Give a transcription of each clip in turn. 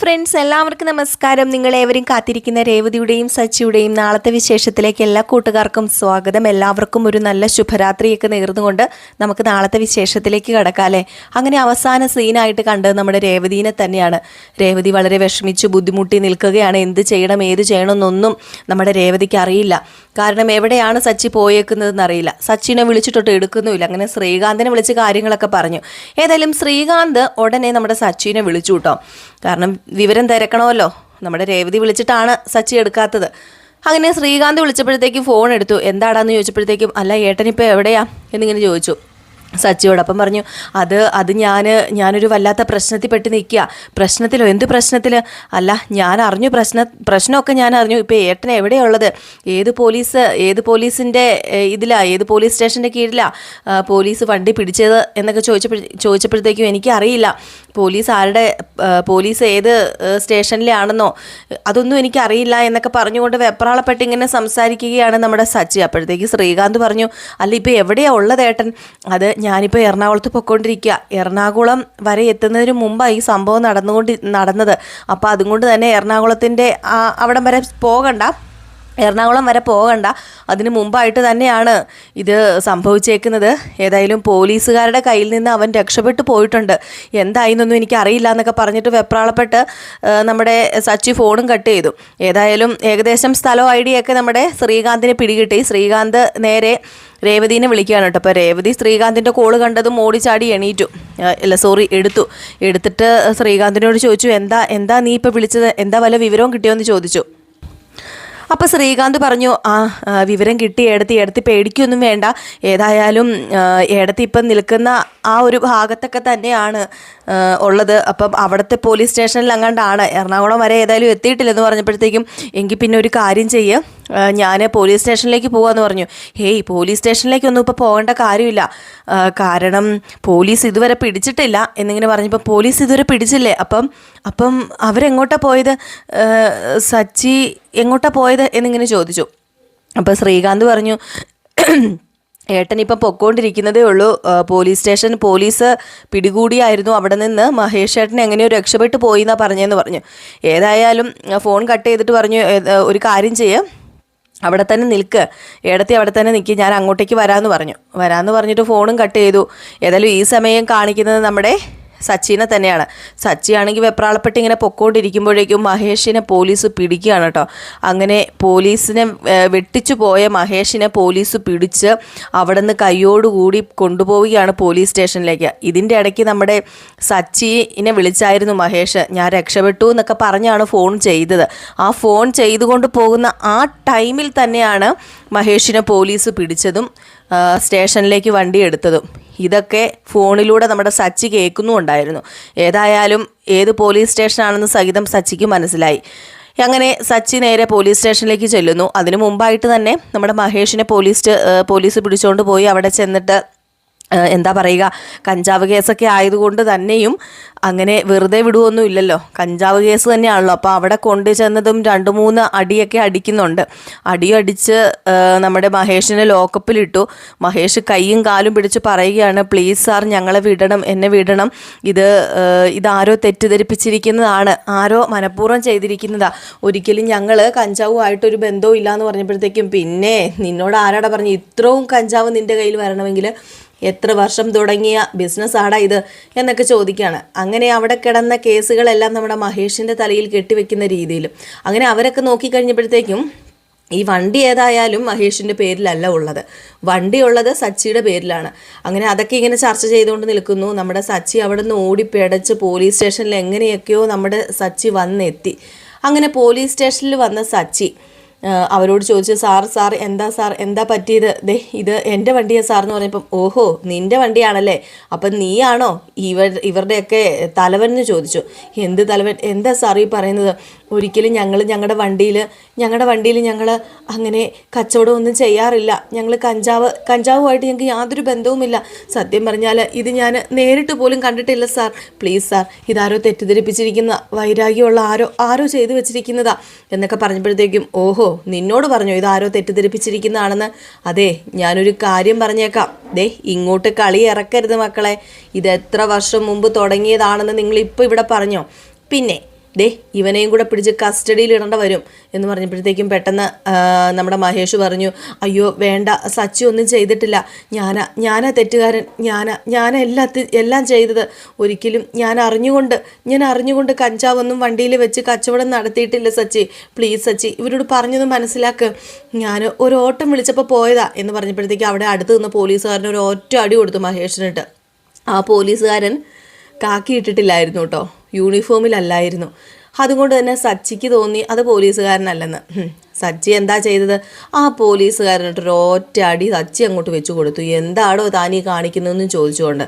Friends എല്ലാവർക്കും നമസ്കാരം. നിങ്ങളേവരും കാത്തിരിക്കുന്ന രേവതിയുടെയും സച്ചിയുടെയും നാളത്തെ വിശേഷത്തിലേക്ക് എല്ലാ കൂട്ടുകാർക്കും സ്വാഗതം. എല്ലാവർക്കും ഒരു നല്ല ശുഭരാത്രിയൊക്കെ നേർന്നുകൊണ്ട് നമുക്ക് നാളത്തെ വിശേഷത്തിലേക്ക് കടക്കാല്ലേ അങ്ങനെ അവസാന സീനായിട്ട് കണ്ടത് നമ്മുടെ രേവതിനെ തന്നെയാണ്. രേവതി വളരെ വിഷമിച്ച് ബുദ്ധിമുട്ടി നിൽക്കുകയാണ്. എന്ത് ചെയ്യണം ഏത് ചെയ്യണമെന്നൊന്നും നമ്മുടെ രേവതിക്ക് അറിയില്ല. കാരണം എവിടെയാണ് സച്ചി പോയേക്കുന്നതെന്ന് അറിയില്ല. സച്ചിനെ വിളിച്ചിട്ടൊട്ട് എടുക്കുന്നുമില്ല. അങ്ങനെ ശ്രീകാന്തിനെ വിളിച്ച് കാര്യങ്ങളൊക്കെ പറഞ്ഞു. ഏതായാലും ശ്രീകാന്ത് ഉടനെ നമ്മുടെ സച്ചിനെ വിളിച്ചു കേട്ടോ. കാരണം വിവരം തിരക്കണമല്ലോ. നമ്മുടെ രേവതി വിളിച്ചിട്ടാണ് സച്ചി എടുക്കാത്തത്. അങ്ങനെ ശ്രീകാന്ത് വിളിച്ചപ്പോഴത്തേക്കും ഫോൺ എടുത്തു. എന്താടാന്ന് ചോദിച്ചപ്പോഴത്തേക്കും അല്ല ഏട്ടനിപ്പോൾ എവിടെയാ? എന്നിങ്ങനെ ചോദിച്ചു. സച്ചിയോടൊപ്പം പറഞ്ഞു അത് അത് ഞാൻ ഞാനൊരു വല്ലാത്ത പ്രശ്നത്തിൽ പെട്ട് നിൽക്കുക. പ്രശ്നത്തിലോ? എന്ത് പ്രശ്നത്തിൽ അല്ല ഞാൻ അറിഞ്ഞു പ്രശ്ന പ്രശ്നമൊക്കെ ഞാൻ അറിഞ്ഞു. ഇപ്പോൾ ഏട്ടൻ എവിടെയുള്ളത്? ഏത് പോലീസ് ഏത് പോലീസിന്റെ ഇതിലാ? ഏത് പോലീസ് സ്റ്റേഷന്റെ കീഴിലാ? പോലീസ് വണ്ടി പിടിച്ചത്? എന്നൊക്കെ ചോദിച്ചപ്പോഴ ചോദിച്ചപ്പോഴത്തേക്കും എനിക്കറിയില്ല. പോലീസ് ആരുടെ പോലീസ് ഏത് സ്റ്റേഷനിലാണെന്നോ അതൊന്നും എനിക്കറിയില്ല എന്നൊക്കെ പറഞ്ഞുകൊണ്ട് വെപ്രാളപ്പെട്ട് ഇങ്ങനെ സംസാരിക്കുകയാണ് നമ്മുടെ സച്ചി. അപ്പോഴത്തേക്ക് ശ്രീകാന്ത് പറഞ്ഞു അല്ല ഇപ്പോൾ എവിടെയാ ഉള്ളത് ഏട്ടൻ? അത് ഞാനിപ്പോൾ എറണാകുളത്ത് പൊയ്ക്കൊണ്ടിരിക്കുക എറണാകുളം വരെ എത്തുന്നതിന് മുമ്പായി ഈ സംഭവം നടന്നുകൊണ്ട് നടന്നത്. അപ്പോൾ അതുകൊണ്ട് തന്നെ എറണാകുളത്തിന്റെ അവിടം വരെ പോകണ്ട. എറണാകുളം വരെ പോകണ്ട. അതിന് മുമ്പായിട്ട് തന്നെയാണ് ഇത് സംഭവിച്ചേക്കുന്നത്. ഏതായാലും പോലീസുകാരുടെ കയ്യിൽ നിന്ന് അവൻ രക്ഷപ്പെട്ടു പോയിട്ടുണ്ട്. എന്തായിന്നൊന്നും എനിക്ക് അറിയില്ല എന്നൊക്കെ പറഞ്ഞിട്ട് വെപ്രാളപ്പെട്ട് നമ്മുടെ സച്ചി ഫോണും കട്ട് ചെയ്തു. ഏതായാലും ഏകദേശം സ്ഥലവും ഐഡിയൊക്കെ നമ്മുടെ ശ്രീകാന്തിനെ പിടികിട്ടി. ശ്രീകാന്ത് നേരെ രേവതിനെ വിളിക്കുകയാണ് കേട്ടോ. അപ്പോൾ രേവതി ശ്രീകാന്തിന്റെ കോൾ കണ്ടതും ഓടിച്ചാടി എണീറ്റു. ഇല്ല സോറി എടുത്തു. എടുത്തിട്ട് ശ്രീകാന്തിനോട് ചോദിച്ചു എന്താ എന്താ നീ ഇപ്പോൾ വിളിച്ചത്? എന്താ വല്ല വിവരവും കിട്ടിയോ എന്ന് ചോദിച്ചു. അപ്പോൾ ശ്രീകാന്ത് പറഞ്ഞു ആ വിവരം കിട്ടി ഏടത്തി ഏടത്തി പേടിക്കൊന്നും വേണ്ട. ഏതായാലും എടുത്ത് ഇപ്പം നിൽക്കുന്ന ആ ഒരു ഭാഗത്തൊക്കെ തന്നെയാണ് ഉള്ളത്. അപ്പം അവിടുത്തെ പോലീസ് സ്റ്റേഷനിൽ അങ്ങാണ്ടാണ്. എറണാകുളം വരെ ഏതായാലും എത്തിയിട്ടില്ലെന്ന് പറഞ്ഞപ്പോഴത്തേക്കും എങ്കിൽ പിന്നെ ഒരു കാര്യം ചെയ്യ്. ഞാൻ പോലീസ് സ്റ്റേഷനിലേക്ക് പോകാമെന്ന് പറഞ്ഞു. ഹേയ് പോലീസ് സ്റ്റേഷനിലേക്കൊന്നും ഇപ്പോൾ പോകേണ്ട കാര്യമില്ല. കാരണം പോലീസ് ഇതുവരെ പിടിച്ചിട്ടില്ല എന്നിങ്ങനെ പറഞ്ഞപ്പോൾ പോലീസ് ഇതുവരെ പിടിച്ചില്ലേ? അപ്പം അപ്പം അവരെങ്ങോട്ടാ പോയത്? സച്ചി എങ്ങോട്ടാ പോയത് എന്നിങ്ങനെ ചോദിച്ചു. അപ്പോൾ ശ്രീകാന്ത് പറഞ്ഞു ഏട്ടൻ ഇപ്പം പൊക്കോണ്ടിരിക്കുന്നതേ ഉള്ളൂ. പോലീസ് സ്റ്റേഷൻ പോലീസ് പിടികൂടിയായിരുന്നു അവിടെ നിന്ന്. മഹേഷ് ഏട്ടൻ എങ്ങനെയോ രക്ഷപ്പെട്ടു പോയി എന്നാ പറഞ്ഞതെന്ന് പറഞ്ഞു. ഏതായാലും ഫോൺ കട്ട് ചെയ്തിട്ട് പറഞ്ഞു ഒരു കാര്യം ചെയ്യ്. അവിടെ തന്നെ നിൽക്ക്. ഏടത്തി അവിടെ തന്നെ നിൽക്കി ഞാൻ അങ്ങോട്ടേക്ക് വരാമെന്ന് പറഞ്ഞു. വരാമെന്ന് പറഞ്ഞിട്ട് ഫോണും കട്ട് ചെയ്തു. ഏതായാലും ഈ സമയം കാണിക്കുന്നത് നമ്മുടെ സച്ചിനെ തന്നെയാണ്. സച്ചി ആണെങ്കിൽ വെപ്രാളപ്പെട്ട് ഇങ്ങനെ പൊക്കോണ്ടിരിക്കുമ്പോഴേക്കും മഹേഷിനെ പോലീസ് പിടിക്കുകയാണ് കേട്ടോ അങ്ങനെ പോലീസിനെ വെട്ടിച്ചു പോയ മഹേഷിനെ പോലീസ് പിടിച്ച് അവിടെ നിന്ന് കൈയോടുകൂടി കൊണ്ടുപോവുകയാണ് പോലീസ് സ്റ്റേഷനിലേക്ക്. ഇതിന്റെ ഇടയ്ക്ക് നമ്മുടെ സച്ചിനെ വിളിച്ചായിരുന്നു മഹേഷ്. ഞാൻ രക്ഷപ്പെട്ടു എന്നൊക്കെ പറഞ്ഞാണ് ഫോൺ ചെയ്തത്. ആ ഫോൺ ചെയ്തുകൊണ്ട് പോകുന്ന ആ ടൈമിൽ തന്നെയാണ് മഹേഷിനെ പോലീസ് പിടിച്ചതും സ്റ്റേഷനിലേക്ക് വണ്ടി എടുത്തതും. ഇതൊക്കെ ഫോണിലൂടെ നമ്മുടെ സച്ചി കേൾക്കുന്നുണ്ടായിരുന്നു ഏതായാലും ഏത് പോലീസ് സ്റ്റേഷനാണെന്ന് സഹിതം സച്ചിക്ക് മനസ്സിലായി. അങ്ങനെ സച്ചി നേരെ പോലീസ് സ്റ്റേഷനിലേക്ക് ചെല്ലുന്നു. അതിനു മുമ്പായിട്ട് തന്നെ നമ്മുടെ മഹേഷിനെ പോലീസ് പോലീസ് പിടിച്ചുകൊണ്ട് പോയി അവിടെ ചെന്നിട്ട് എന്താ പറയുക കഞ്ചാവ് കേസൊക്കെ ആയതുകൊണ്ട് തന്നെയും അങ്ങനെ വെറുതെ വിടുവൊന്നും ഇല്ലല്ലോ. കഞ്ചാവ് കേസ് തന്നെയാണല്ലോ. അപ്പോൾ അവിടെ കൊണ്ടു ചെന്നതും രണ്ട് മൂന്ന് അടിയൊക്കെ അടിക്കുന്നുണ്ട്. അടിയടിച്ച് നമ്മുടെ മഹേഷിനെ ലോക്കപ്പിലിട്ടു. മഹേഷ് കൈയും കാലും പിടിച്ച് പറയുകയാണ് പ്ലീസ് സാർ ഞങ്ങളെ വിടണം എന്നെ വിടണം. ഇത് ഇതാരോ തെറ്റിദ്ധരിപ്പിച്ചിരിക്കുന്നതാണ്. ആരോ മനഃപൂർവം ചെയ്തിരിക്കുന്നതാ. ഒരിക്കലും ഞങ്ങൾ കഞ്ചാവുമായിട്ടൊരു ബന്ധവും ഇല്ല എന്ന് പറഞ്ഞപ്പോഴത്തേക്കും പിന്നെ നിന്നോട് ആരാടാ പറഞ്ഞു ഇത്രയും കഞ്ചാവ് നിന്റെ കയ്യിൽ വരണമെങ്കിൽ എത്ര വർഷം തുടങ്ങിയ ബിസിനസ് ആടാ ഇത് എന്നൊക്കെ ചോദിക്കുകയാണ്. അങ്ങനെ അവിടെ കിടന്ന കേസുകളെല്ലാം നമ്മുടെ മഹേഷിന്റെ തലയിൽ കെട്ടിവെക്കുന്ന രീതിയിലും. അങ്ങനെ അവരൊക്കെ നോക്കിക്കഴിഞ്ഞപ്പോഴത്തേക്കും ഈ വണ്ടി ഏതായാലും മഹേഷിന്റെ പേരിലല്ല ഉള്ളത്. വണ്ടി ഉള്ളത് സച്ചിയുടെ പേരിലാണ്. അങ്ങനെ അതൊക്കെ ഇങ്ങനെ ചർച്ച ചെയ്തുകൊണ്ട് നിൽക്കുന്നു. നമ്മുടെ സച്ചി അവിടെ നിന്ന് ഓടിപ്പിടച്ച് പോലീസ് സ്റ്റേഷനിൽ എങ്ങനെയൊക്കെയോ നമ്മുടെ സച്ചി വന്നെത്തി. അങ്ങനെ പോലീസ് സ്റ്റേഷനിൽ വന്ന സച്ചി അവരോട് ചോദിച്ചു സാർ സാർ എന്താ സാർ എന്താ പറ്റിയത്? ദേ ഇത് എന്റെ വണ്ടിയാ സാർ എന്ന് പറഞ്ഞപ്പം ഓഹോ നിന്റെ വണ്ടിയാണല്ലേ? അപ്പം നീയാണോ? ഇവർ ഇവരുടെയൊക്കെ തലവൻ എന്ന് ചോദിച്ചു. എന്ത് തലവൻ? എന്താ സാർ ഈ പറയുന്നത്? ഒരിക്കലും ഞങ്ങൾ ഞങ്ങളുടെ വണ്ടിയിൽ ഞങ്ങളുടെ വണ്ടിയിൽ ഞങ്ങൾ അങ്ങനെ കച്ചവടമൊന്നും ചെയ്യാറില്ല. ഞങ്ങൾ കഞ്ചാവ് കഞ്ചാവുമായിട്ട് ഞങ്ങൾക്ക് യാതൊരു ബന്ധവുമില്ല. സത്യം പറഞ്ഞാൽ ഇത് ഞാൻ നേരിട്ട് പോലും കണ്ടിട്ടില്ല സാർ. പ്ലീസ് സാർ ഇതാരോ തെറ്റിദ്ധരിപ്പിച്ചിരിക്കുന്ന വൈരാഗ്യമുള്ള ആരോ ആരോ ചെയ്തു വെച്ചിരിക്കുന്നതാ എന്നൊക്കെ പറഞ്ഞപ്പോഴത്തേക്കും ഓഹോ നിന്നോട് പറഞ്ഞു ഇതാരോ തെറ്റിദ്ധരിപ്പിച്ചിരിക്കുന്നതാണെന്ന്. അതെ ഞാനൊരു കാര്യം പറഞ്ഞേക്കാം. ദേ ഇങ്ങോട്ട് കളി ഇറക്കരുത് മക്കളെ. ഇത് എത്ര വർഷം മുമ്പ് തുടങ്ങിയതാണെന്ന് നിങ്ങൾ ഇപ്പോൾ ഇവിടെ പറഞ്ഞോ. പിന്നെ ദേ ഇവനെയും കൂടെ പിടിച്ച് കസ്റ്റഡിയിൽ ഇടേണ്ട വരും എന്ന് പറഞ്ഞപ്പോഴത്തേക്കും പെട്ടെന്ന് നമ്മുടെ മഹേഷ് പറഞ്ഞു അയ്യോ വേണ്ട സച്ചി ഒന്നും ചെയ്തിട്ടില്ല. ഞാനാ ഞാനാ തെറ്റുകാരൻ. ഞാനാ ഞാനാ എല്ലാത്തി എല്ലാം ചെയ്തത്. ഒരിക്കലും ഞാൻ അറിഞ്ഞുകൊണ്ട് ഞാൻ അറിഞ്ഞുകൊണ്ട് കഞ്ചാവൊന്നും വണ്ടിയിൽ വെച്ച് കച്ചവടം നടത്തിയിട്ടില്ല സച്ചി. പ്ലീസ് സച്ചി ഇവരോട് പറഞ്ഞത് മനസ്സിലാക്ക്. ഞാൻ ഒരു ഓട്ടം വിളിച്ചപ്പോൾ പോയതാ എന്ന് പറഞ്ഞപ്പോഴത്തേക്ക് അവിടെ അടുത്ത് നിന്ന് പോലീസുകാരൻ ഒരു ഒറ്റ അടി കൊടുത്തു മഹേഷിനിട്ട്. ആ പോലീസുകാരൻ കാക്കി ഇട്ടിട്ടില്ലായിരുന്നു കേട്ടോ. യൂണിഫോമിലല്ലായിരുന്നു. അതുകൊണ്ട് തന്നെ സച്ചിക്ക് തോന്നി അത് പോലീസുകാരനല്ലെന്ന്. സച്ചി എന്താ ചെയ്തത്? ആ പോലീസുകാരനോട്ടൊരു ഒറ്റ അടി സച്ചി അങ്ങോട്ട് വെച്ചു കൊടുത്തു. എന്താടോ താനീ കാണിക്കുന്നതെന്ന് ചോദിച്ചുകൊണ്ട്.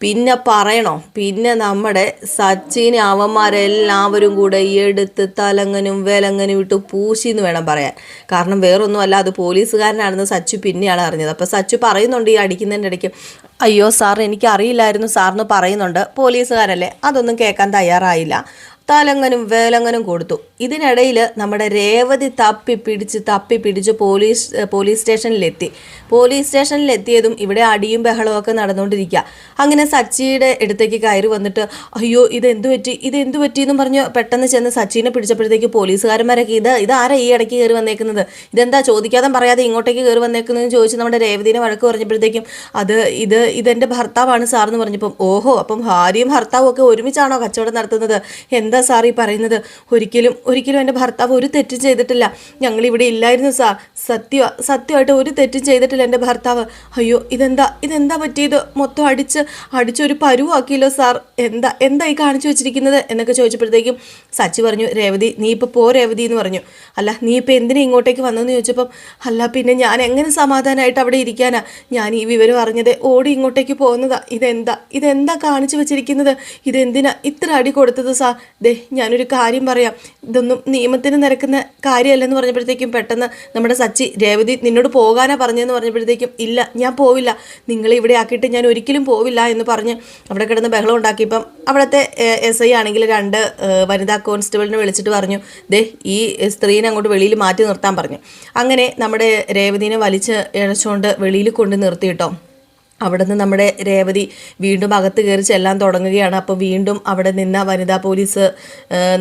പിന്നെ പറയണോ? പിന്നെ നമ്മുടെ സച്ചിനെ അവന്മാരെല്ലാവരും കൂടെ എടുത്ത് തലങ്ങനും വിലങ്ങനും ഇട്ട് പൂശി എന്ന് വേണം പറയാൻ. കാരണം വേറൊന്നുമല്ല അത് പോലീസുകാരനാണെന്ന് സച്ചു പിന്നെയാണ് അറിഞ്ഞത്. അപ്പോൾ സച്ചു പറയുന്നുണ്ട് ഈ അടിക്കുന്നതിന്റെ ഇടയ്ക്ക് അയ്യോ സാർ എനിക്ക് അറിയില്ലായിരുന്നു സാറിന് പറയുന്നുണ്ട്. പോലീസുകാരല്ലേ? അതൊന്നും കേൾക്കാൻ തയ്യാറായില്ല. തലങ്ങനും വേലങ്ങനും കൊടുത്തു. ഇതിനിടയിൽ നമ്മുടെ രേവതി തപ്പി പിടിച്ച് തപ്പി പിടിച്ച് പോലീസ് പോലീസ് സ്റ്റേഷനിലെത്തി. പോലീസ് സ്റ്റേഷനിലെത്തിയതും ഇവിടെ അടിയും ബഹളവും ഒക്കെ നടന്നുകൊണ്ടിരിക്കുക അങ്ങനെ സച്ചിയുടെ അടുത്തേക്ക് കയറി വന്നിട്ട് അയ്യോ ഇത് എന്തു പറ്റി? ഇത് എന്തു പറ്റി? എന്നും പറഞ്ഞ് പെട്ടെന്ന് ചെന്ന് സച്ചിനെ പിടിച്ചപ്പോഴത്തേക്ക് പോലീസുകാരന്മാരൊക്കെ ഇത് ഇതാരാ ഈ ഇടയ്ക്ക് കയറി വന്നേക്കുന്നത്? ഇതെന്താ ചോദിക്കാതെ പറയാതെ ഇങ്ങോട്ടേക്ക് കയറി വന്നേക്കുന്നതെന്ന് ചോദിച്ച് നമ്മുടെ രേവതിനെ വഴക്ക് പറഞ്ഞപ്പോഴത്തേക്കും അത് ഇത് ഇതെന്റെ ഭർത്താവാണ് സാർ എന്ന് പറഞ്ഞപ്പം ഓഹോ അപ്പം ഭാര്യയും ഭർത്താവും ഒക്കെ ഒരുമിച്ചാണോ കച്ചവടം നടത്തുന്നത്? എന്താ സാർ ഈ പറയുന്നത്? ഒരിക്കലും ഒരിക്കലും എന്റെ ഭർത്താവ് ഒരു തെറ്റും ചെയ്തിട്ടില്ല. ഞങ്ങൾ ഇവിടെ ഇല്ലായിരുന്നു സാർ. സത്യ സത്യമായിട്ട് ഒരു തെറ്റും ചെയ്തിട്ടില്ല എന്റെ ഭർത്താവ്. അയ്യോ ഇതെന്താ ഇതെന്താ പറ്റിയത്? മൊത്തം അടിച്ച് അടിച്ചൊരു പരുവാക്കിയല്ലോ സാർ. എന്താ എന്താ ഈ കാണിച്ചു വെച്ചിരിക്കുന്നത്? എന്നൊക്കെ ചോദിച്ചപ്പോഴത്തേക്കും സച്ചി പറഞ്ഞു രേവതി നീ ഇപ്പോൾ പോ രേവതി എന്ന് പറഞ്ഞു. അല്ല നീ ഇപ്പോൾ എന്തിനാ ഇങ്ങോട്ടേക്ക് വന്നതെന്ന് ചോദിച്ചപ്പം അല്ല പിന്നെ ഞാൻ എങ്ങനെ സമാധാനമായിട്ട് അവിടെ ഇരിക്കാനാ? ഞാൻ ഈ വിവരം അറിഞ്ഞത് ഓടി ഇങ്ങോട്ടേക്ക് പോകുന്നതാ. ഇതെന്താ ഇതെന്താ കാണിച്ചു വെച്ചിരിക്കുന്നത്? ഇതെന്തിനാ ഇത്ര അടി കൊടുത്തത് സാർ? ദേ ഞാനൊരു കാര്യം പറയാം. ഇതൊന്നും നിയമത്തിന് നിരക്കുന്ന കാര്യമല്ലെന്ന് പറഞ്ഞപ്പോഴത്തേക്കും പെട്ടെന്ന് നമ്മുടെ സച്ചി രേവതി നിന്നോട് പോകാനാ പറഞ്ഞതെന്ന് പറഞ്ഞപ്പോഴത്തേക്കും ഇല്ല ഞാൻ പോവില്ല. നിങ്ങളെ ഇവിടെ ആക്കിയിട്ട് ഞാൻ ഒരിക്കലും പോവില്ല എന്ന് പറഞ്ഞ് അവിടെ കിടന്ന് ബഹളം ഉണ്ടാക്കിയപ്പം അവിടുത്തെ എസ് ഐ ആണെങ്കിൽ രണ്ട് വനിതാ കോൺസ്റ്റബിളിനെ വിളിച്ചിട്ട് പറഞ്ഞു ദേ ഈ സ്ത്രീനെ അങ്ങോട്ട് വെളിയിൽ മാറ്റി നിർത്താൻ പറഞ്ഞു. അങ്ങനെ നമ്മുടെ രേവതിനെ വലിച്ച് ഇഴച്ചുകൊണ്ട് വെളിയിൽ കൊണ്ട് നിർത്തിയിട്ടോ അവിടെ നിന്ന് നമ്മുടെ രേവതി വീണ്ടും അകത്ത് കയറി ചെല്ലാൻ തുടങ്ങുകയാണ്. അപ്പോൾ വീണ്ടും അവിടെ നിന്ന വനിതാ പോലീസ്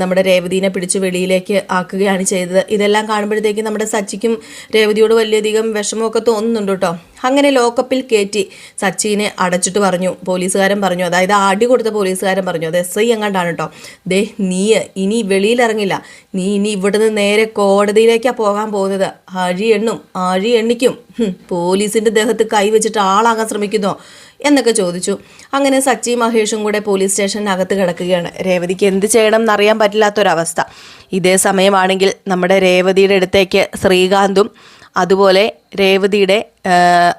നമ്മുടെ രേവതിനെ പിടിച്ച് വെളിയിലേക്ക് ആക്കുകയാണ് ചെയ്തത്. ഇതെല്ലാം കാണുമ്പോഴത്തേക്കും നമ്മുടെ സച്ചിക്കും രേവതിയോട് വലിയധികം വിഷമമൊക്കെ തോന്നുന്നുണ്ട് കേട്ടോ. അങ്ങനെ ലോക്കപ്പിൽ കയറ്റി സച്ചിനെ അടച്ചിട്ട് പറഞ്ഞു. പോലീസുകാരൻ പറഞ്ഞു. അതായത് അടി കൊടുത്ത പോലീസുകാരൻ പറഞ്ഞു. അത് എസ് ഐ എങ്ങാണ്ടാണ് കേട്ടോ ദേ നീ ഇനി വെളിയിലിറങ്ങില്ല. നീ ഇനി ഇവിടുന്ന് നേരെ കോടതിയിലേക്കാണ് പോകാൻ പോകുന്നത്. അഴി എണ്ണും അഴി എണ്ണിക്കും. പോലീസിന്റെ ദേഹത്ത് കൈവച്ചിട്ട് ആളാകാൻ ശ്രമിക്കുന്നോ? എന്നൊക്കെ ചോദിച്ചു. അങ്ങനെ സച്ചി മഹേഷും കൂടെ പോലീസ് സ്റ്റേഷനകത്ത് കിടക്കുകയാണ്. രേവതിക്ക് എന്ത് ചെയ്യണം എന്നറിയാൻ പറ്റില്ലാത്തൊരവസ്ഥ. ഇതേ സമയമാണെങ്കിൽ നമ്മുടെ രേവതിയുടെ അടുത്തേക്ക് ശ്രീകാന്തും അതുപോലെ രേവതിയുടെ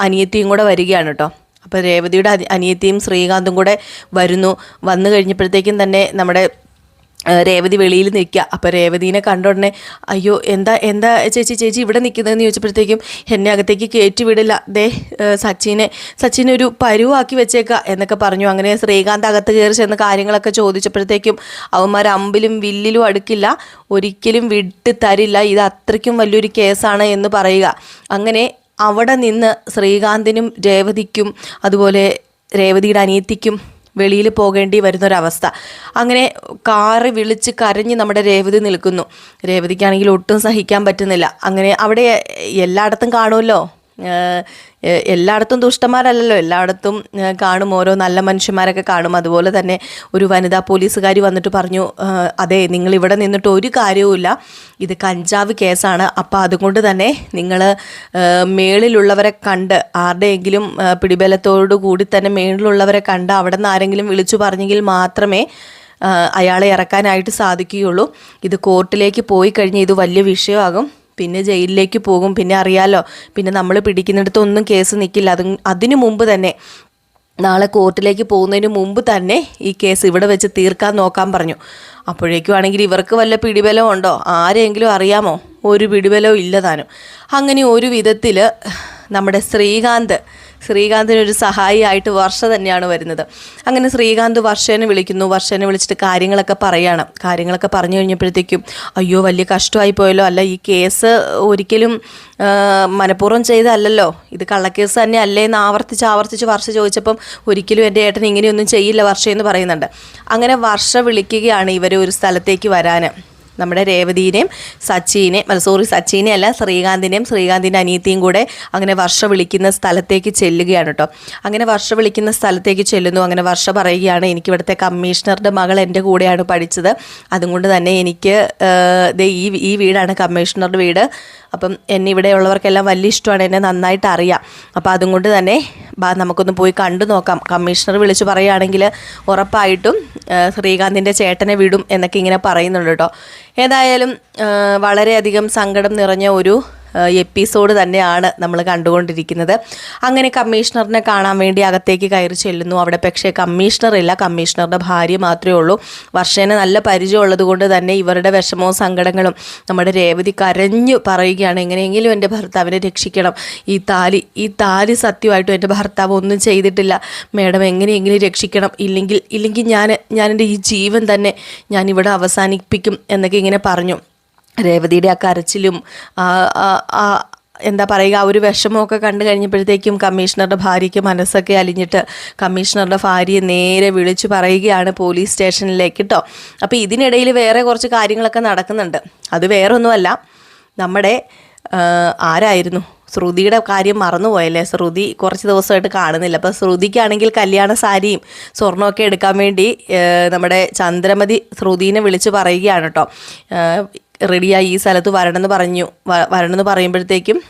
അനിയത്തിയും കൂടെ വരികയാണ് കേട്ടോ അപ്പോൾ രേവതിയുടെ അനി- അനിയത്തിയും ശ്രീകാന്തും കൂടെ വരുന്നു. വന്നു കഴിഞ്ഞപ്പോഴത്തേക്കും തന്നെ നമ്മുടെ രേവതി വെളിയിൽ നിൽക്കുക. അപ്പോൾ രേവതിനെ കണ്ട ഉടനെ അയ്യോ എന്താ എന്താ ചേച്ചി ചേച്ചി ഇവിടെ നിൽക്കുന്നതെന്ന് ചോദിച്ചപ്പോഴത്തേക്കും എന്നെ അകത്തേക്ക് കയറ്റി വിടില്ല. ദേ സച്ചിനെ സച്ചിനെ ഒരു പരുവാക്കി വെച്ചേക്കുക എന്നൊക്കെ പറഞ്ഞു. അങ്ങനെ ശ്രീകാന്ത് അകത്ത് കയറി ചെന്ന് കാര്യങ്ങളൊക്കെ ചോദിച്ചപ്പോഴത്തേക്കും അവന്മാർ അമ്പിലും വില്ലിലും അടുക്കില്ല. ഒരിക്കലും വിട്ട് തരില്ല. ഇത് അത്രയ്ക്കും വലിയൊരു കേസാണ് എന്ന് പറയുക. അങ്ങനെ അവിടെ നിന്ന് ശ്രീകാന്തിനും രേവതിക്കും അതുപോലെ രേവതിയുടെ അനിയത്തിക്കും വെളിയിൽ പോകേണ്ടി വരുന്നൊരവസ്ഥ. അങ്ങനെ കാറ് വിളിച്ച് കരഞ്ഞ് നമ്മുടെ രേവതി നിൽക്കുന്നു. രേവതിക്കാണെങ്കിൽ ഒട്ടും സഹിക്കാൻ പറ്റുന്നില്ല. അങ്ങനെ അവിടെ എല്ലായിടത്തും കാണുമല്ലോ. എല്ലായിടത്തും ദുഷ്ടന്മാരല്ലല്ലോ. എല്ലായിടത്തും കാണും. ഓരോ നല്ല മനുഷ്യന്മാരൊക്കെ കാണും. അതുപോലെ തന്നെ ഒരു വനിതാ പോലീസുകാരി വന്നിട്ട് പറഞ്ഞു അതെ നിങ്ങൾ ഇവിടെ നിന്നിട്ട് ഒരു കാര്യവുമില്ല ഇത് കഞ്ചാവ് കേസാണ്. അപ്പോൾ അതുകൊണ്ട് തന്നെ നിങ്ങൾ മേളിലുള്ളവരെ കണ്ട് ആരുടെയെങ്കിലും പിടിബലത്തോടു കൂടി തന്നെ മേളിലുള്ളവരെ കണ്ട് അവിടെ നിന്ന് ആരെങ്കിലും വിളിച്ചു പറഞ്ഞെങ്കിൽ മാത്രമേ അയാളെ ഇറക്കാനായിട്ട് സാധിക്കുകയുള്ളൂ. ഇത് കോർട്ടിലേക്ക് പോയി കഴിഞ്ഞാൽ ഇത് വലിയ വിഷയമാകും. പിന്നെ ജയിലിലേക്ക് പോകും. പിന്നെ അറിയാലോ പിന്നെ നമ്മൾ പിടിക്കുന്നിടത്തൊന്നും കേസ് നിൽക്കില്ല അത് അതിനു മുമ്പ് തന്നെ നാളെ കോർട്ടിലേക്ക് പോകുന്നതിന് മുമ്പ് തന്നെ ഈ കേസ് ഇവിടെ വെച്ച് തീർക്കാൻ നോക്കാൻ പറഞ്ഞു. അപ്പോഴേക്കും ആണെങ്കിൽ ഇവർക്ക് വല്ല പിടിബലം ഉണ്ടോ? ആരെങ്കിലും അറിയാമോ? ഒരു പിടിബലവും ഇല്ല താനും. അങ്ങനെ ഒരു വിധത്തിൽ നമ്മുടെ ശ്രീകാന്ത് ശ്രീകാന്തിന് ഒരു സഹായിയായിട്ട് വർഷ തന്നെയാണ് വരുന്നത്. അങ്ങനെ ശ്രീകാന്ത് വർഷേനെ വിളിക്കുന്നു. വർഷേനെ വിളിച്ചിട്ട് കാര്യങ്ങളൊക്കെ പറയാണ്. കാര്യങ്ങളൊക്കെ പറഞ്ഞു കഴിഞ്ഞപ്പോഴത്തേക്കും അയ്യോ വലിയ കഷ്ടമായി പോയല്ലോ. അല്ല ഈ കേസ് ഒരിക്കലും മനഃപൂർവം ചെയ്തതല്ലല്ലോ. ഇത് കള്ളക്കേസ് തന്നെ അല്ലേ എന്ന് ആവർത്തിച്ച് ആവർത്തിച്ച് വർഷ ചോദിച്ചപ്പം ഒരിക്കലും എന്റെ ഏട്ടൻ ഇങ്ങനെയൊന്നും ചെയ്യില്ല വർഷ എന്ന് പറയുന്നുണ്ട്. അങ്ങനെ വർഷ വിളിക്കുകയാണ് ഇവർ ഒരു സ്ഥലത്തേക്ക് വരാൻ നമ്മുടെ രേവതീനെയും സച്ചിനെയും അല്ല സോറി സച്ചിനെ അല്ല ശ്രീകാന്തിനെയും ശ്രീകാന്തിന്റെ അനിയത്തിയും കൂടെ അങ്ങനെ വർഷ വിളിക്കുന്ന സ്ഥലത്തേക്ക് ചെല്ലുകയാണ് കേട്ടോ അങ്ങനെ വർഷ വിളിക്കുന്ന സ്ഥലത്തേക്ക് ചെല്ലുന്നു. അങ്ങനെ വർഷ പറയുകയാണ് എനിക്ക് ഇവിടുത്തെ കമ്മീഷണറുടെ മകൾ എന്റെ കൂടെയാണ് പഠിച്ചത്. അതുകൊണ്ട് തന്നെ എനിക്ക് ഈ ഈ വീടാണ് കമ്മീഷണറുടെ വീട്. അപ്പം എന്നെ ഇവിടെയുള്ളവർക്കെല്ലാം വലിയ ഇഷ്ടമാണ് എന്നെ നന്നായിട്ട് അറിയാം. അപ്പോൾ അതുകൊണ്ട് തന്നെ ബാ നമുക്കൊന്ന് പോയി കണ്ടു നോക്കാം. കമ്മീഷണർ വിളിച്ച് പറയുകയാണെങ്കിൽ ഉറപ്പായിട്ടും ശ്രീകാന്തിന്റെ ചേട്ടനെ വിടും എന്നൊക്കെ ഇങ്ങനെ പറയുന്നുണ്ട് കേട്ടോ. ഏതായാലും വളരെയധികം സങ്കടം നിറഞ്ഞ ഒരു എപ്പിസോഡ് തന്നെയാണ് നമ്മൾ കണ്ടുകൊണ്ടിരിക്കുന്നത്. അങ്ങനെ കമ്മീഷണറിനെ കാണാൻ വേണ്ടി അകത്തേക്ക് കയറി ചെല്ലുന്നു. അവിടെ പക്ഷേ കമ്മീഷണർ ഇല്ല കമ്മീഷണറുടെ ഭാര്യ മാത്രമേ ഉള്ളൂ. വർഷേനെ നല്ല പരിചയമുള്ളത് കൊണ്ട് തന്നെ ഇവരുടെ വിഷമവും സങ്കടങ്ങളും നമ്മുടെ രേവതി കരഞ്ഞു പറയുകയാണ്. എങ്ങനെയെങ്കിലും എന്റെ ഭർത്താവിനെ രക്ഷിക്കണം. ഈ താലി ഈ താലി സത്യമായിട്ടും എന്റെ ഭർത്താവ് ഒന്നും ചെയ്തിട്ടില്ല. മേഡം എങ്ങനെയെങ്കിലും രക്ഷിക്കണം. ഇല്ലെങ്കിൽ ഇല്ലെങ്കിൽ ഞാൻ ഞാൻ എന്റെ ഈ ജീവൻ തന്നെ ഞാൻ ഇവിടെ അവസാനിപ്പിക്കും എന്നൊക്കെ ഇങ്ങനെ പറഞ്ഞു. രേവതിയുടെ ആ കരച്ചിലും എന്താ പറയുക ആ ഒരു വിഷമമൊക്കെ കണ്ടു കഴിഞ്ഞപ്പോഴത്തേക്കും കമ്മീഷണറുടെ ഭാര്യയ്ക്ക് മനസ്സൊക്കെ അലിഞ്ഞിട്ട് കമ്മീഷണറുടെ ഭാര്യയെ നേരെ വിളിച്ചു പറയുകയാണ് പോലീസ് സ്റ്റേഷനിലേക്ക് കേട്ടോ അപ്പോൾ ഇതിനിടയിൽ വേറെ കുറച്ച് കാര്യങ്ങളൊക്കെ നടക്കുന്നുണ്ട്. അത് വേറൊന്നുമല്ല. നമ്മുടെ ആരായിരുന്നു? ശ്രുതിയുടെ കാര്യം മറന്നുപോയല്ലേ? ശ്രുതി കുറച്ച് ദിവസമായിട്ട് കാണുന്നില്ല. അപ്പോൾ ശ്രുതിക്കാണെങ്കിൽ കല്യാണ സാരിയും സ്വർണമൊക്കെ എടുക്കാൻ വേണ്ടി നമ്മുടെ ചന്ദ്രമതി ശ്രുതിനെ വിളിച്ച് പറയുകയാണ് കേട്ടോ റെഡിയായി ഈ സ്ഥലത്ത് വരണമെന്ന് പറഞ്ഞു. വരണമെന്ന് പറയുമ്പോഴത്തേക്കും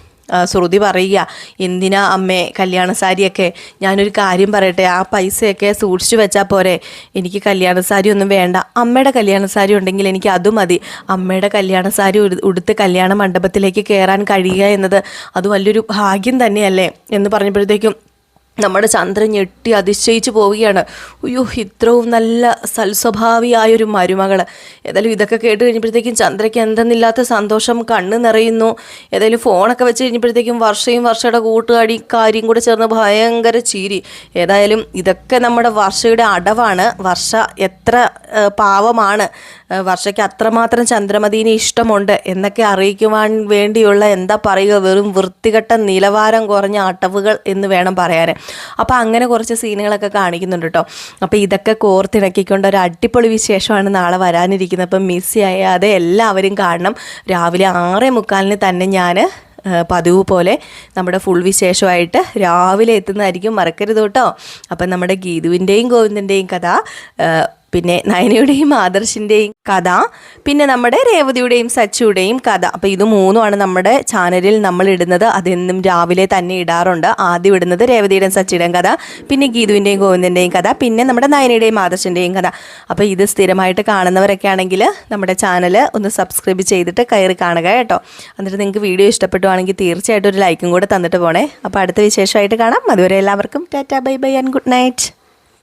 ശ്രുതി പറയുക എന്തിനാ അമ്മേ കല്യാണ സാരിയൊക്കെ? ഞാനൊരു കാര്യം പറയട്ടെ ആ പൈസയൊക്കെ സൂക്ഷിച്ചു വെച്ചാൽ പോരെ. എനിക്ക് കല്യാണ സാരി ഒന്നും വേണ്ട. അമ്മയുടെ കല്യാണ സാരി ഉണ്ടെങ്കിൽ എനിക്ക് അതും മതി. അമ്മയുടെ കല്യാണ സാരി ഉടു- ഉടുത്ത് കല്യാണ മണ്ഡപത്തിലേക്ക് കയറാൻ കഴിയുക എന്നത് അത് വലിയൊരു ഭാഗ്യം തന്നെയല്ലേ? എന്ന് പറഞ്ഞപ്പോഴത്തേക്കും നമ്മുടെ ചന്ദ്രൻ ഞെട്ടി അതിശയിച്ചു പോവുകയാണ്. അയ്യോ ഇത്രയും നല്ല സൽസ്വഭാവിയായൊരു മരുമകൾ ഏതായാലും ഇതൊക്കെ കേട്ട് കഴിഞ്ഞപ്പോഴത്തേക്കും ചന്ദ്രയ്ക്ക് എന്തെന്നില്ലാത്ത സന്തോഷം കണ്ണ് നിറയുന്നു. ഏതായാലും ഫോണൊക്കെ വെച്ച് കഴിഞ്ഞപ്പോഴത്തേക്കും വർഷയും വർഷയുടെ കൂട്ടുകാരി കാര്യം കൂടെ ചേർന്ന് ഭയങ്കര ചീരി. ഏതായാലും ഇതൊക്കെ നമ്മുടെ വർഷയുടെ അടവാണ്. വർഷ എത്ര പാവമാണ്. വർഷയ്ക്ക് അത്രമാത്രം ചന്ദ്രമതിനെ ഇഷ്ടമുണ്ട് എന്നൊക്കെ അറിയിക്കുവാൻ വേണ്ടിയുള്ള എന്താ പറയുക വെറും വൃത്തികെട്ട നിലവാരം കുറഞ്ഞ അടവുകൾ എന്ന് വേണം പറയാൻ അപ്പോൾ അങ്ങനെ കുറച്ച് സീനുകളൊക്കെ കാണിക്കുന്നുണ്ട് കേട്ടോ അപ്പോൾ ഇതൊക്കെ കോർത്തിണക്കിക്കൊണ്ട് ഒരു അടിപൊളി വിശേഷമാണ് നാളെ വരാനിരിക്കുന്നത്. അപ്പം മിസ് ചെയ്യാതെ എല്ലാവരും കാണണം. രാവിലെ ആറേ മുക്കാലിന് തന്നെ ഞാൻ പതിവ് പോലെ നമ്മുടെ ഫുൾ വിശേഷമായിട്ട് രാവിലെ എത്തുന്നതായിരിക്കും. മറക്കരുത് കേട്ടോ. അപ്പം നമ്മുടെ ഗീതുവിന്റെയും ഗോവിന്ദന്റെയും കഥ പിന്നെ നയനയുടെയും ആദർശിന്റെയും കഥ പിന്നെ നമ്മുടെ രേവതിയുടെയും സച്ചുയുടെയും കഥ. അപ്പോൾ ഇത് മൂന്നുമാണ് നമ്മുടെ ചാനലിൽ നമ്മൾ ഇടുന്നത്. അതെന്നും രാവിലെ തന്നെ ഇടാറുണ്ട്. ആദ്യം ഇടുന്നത് രേവതിയുടെയും സച്ചിയുടെയും കഥ പിന്നെ ഗീതുവിന്റെയും ഗോവിന്ദന്റെയും കഥ പിന്നെ നമ്മുടെ നയനയുടെയും ആദർശിന്റെയും കഥ. അപ്പോൾ ഇത് സ്ഥിരമായിട്ട് കാണുന്നവരൊക്കെ ആണെങ്കിൽ നമ്മുടെ ചാനൽ ഒന്ന് സബ്സ്ക്രൈബ് ചെയ്തിട്ട് കയറി കാണുക കേട്ടോ. എന്നിട്ട് നിങ്ങൾക്ക് വീഡിയോ ഇഷ്ടപ്പെട്ടുവാണെങ്കിൽ തീർച്ചയായിട്ടും ഒരു ലൈക്കും കൂടെ തന്നിട്ട് പോണേ. അപ്പോൾ അടുത്ത വിശേഷമായിട്ട് കാണാം. അതുവരെ എല്ലാവർക്കും tata bye bye and good night.